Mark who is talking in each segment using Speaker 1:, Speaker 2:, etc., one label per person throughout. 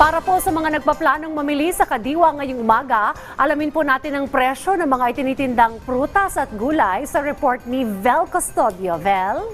Speaker 1: Para po sa mga nagpaplanong mamili sa Kadiwa ngayong umaga, alamin po natin ang presyo ng mga itinitindang prutas at gulay sa report ni Vel Custodio. Vel?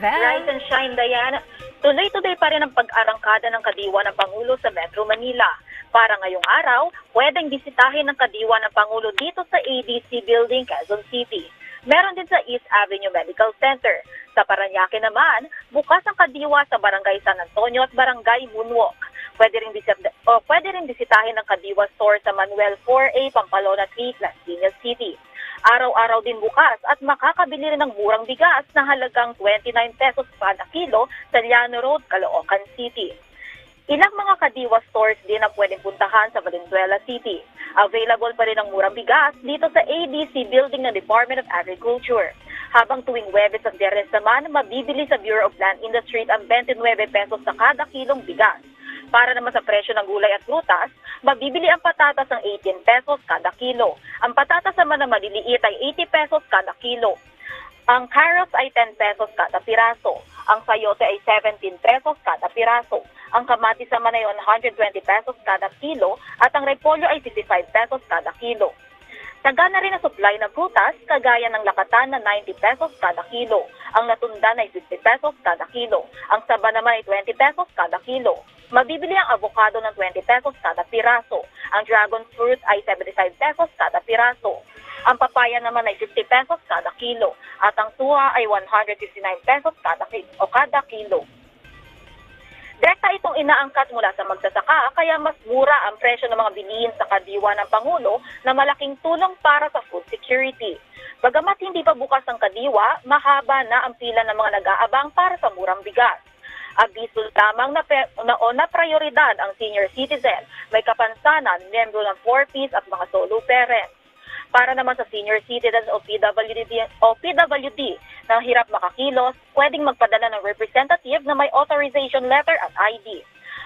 Speaker 1: Vel?
Speaker 2: Rise and shine, Diana. Tuloy-tuloy pa rin ang pag-arangkada ng Kadiwa ng Pangulo sa Metro Manila. Para ngayong araw, pwedeng bisitahin ng Kadiwa ng Pangulo dito sa ADC Building, Quezon City. Meron din sa East Avenue Medical Center. Sa Paranaque naman, bukas ang Kadiwa sa Barangay San Antonio at Barangay Moonwalk. Pwede rin, bisit- o pwede rin bisitahin ng Kadiwa Store sa Manuel 4A, Pampalona 3, Las Piñas City. Araw-araw din bukas at makakabili rin ng murang bigas na halagang 29 pesos kada kilo sa Llano Road, Caloocan City. Ilang mga kadiwa stores din ang pwedeng puntahan sa Valenzuela City. Available pa rin ang murang bigas dito sa ADC building ng Department of Agriculture. Habang tuwing Webes at Biyernes naman, mabibili sa Bureau of Land Industry ang 29 pesos sa kada kilong bigas. Para naman sa presyo ng gulay at prutas, mabibili ang patatas ng 18 pesos kada kilo. Ang patatas naman na maliliit ay 80 pesos kada kilo. Ang carrots ay 10 pesos kada piraso. Ang sayote ay 17 pesos kada piraso. Ang kamatis naman ay 120 pesos kada kilo at ang repolyo ay 55 pesos kada kilo. Sagana rin ang supply ng prutas, kagaya ng lakatan na 90 pesos kada kilo. Ang natundan ay 50 pesos kada kilo. Ang saba naman ay 20 pesos kada kilo. Mabibili ang avocado ng 20 pesos kada piraso. Ang dragon fruit ay 75 pesos kada piraso. Ang papaya naman ay 50 pesos kada kilo. At ang tuwa ay 159 pesos kada kilo, o kada kilo. Direkta itong inaangkat mula sa magsasaka kaya mas mura ang presyo ng mga bilihin sa kadiwa ng Pangulo na malaking tulong para sa food security. Bagamat hindi pa bukas ang kadiwa, mahaba na ang pila ng mga nag-aabang para sa murang bigas. Abiso lamang na, na, na prioridad ang senior citizen, may kapansanan, miyembro ng 4Ps at mga solo parents. Para naman sa senior citizens o PWD, o na hirap makakilos, pwedeng magpadala ng representative na may authorization letter at ID.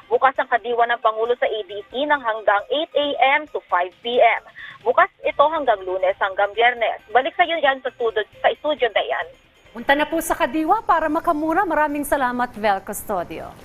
Speaker 2: Bukas ang kadiwa ng Pangulo sa ADC ng hanggang 8 a.m. to 5 p.m. Bukas ito hanggang lunes hanggang biyernes. Balik sa iyo yan sa studio, sa studio Dayan.
Speaker 1: Punta na po sa Kadiwa para makamura. Maraming salamat, Vel Custodio.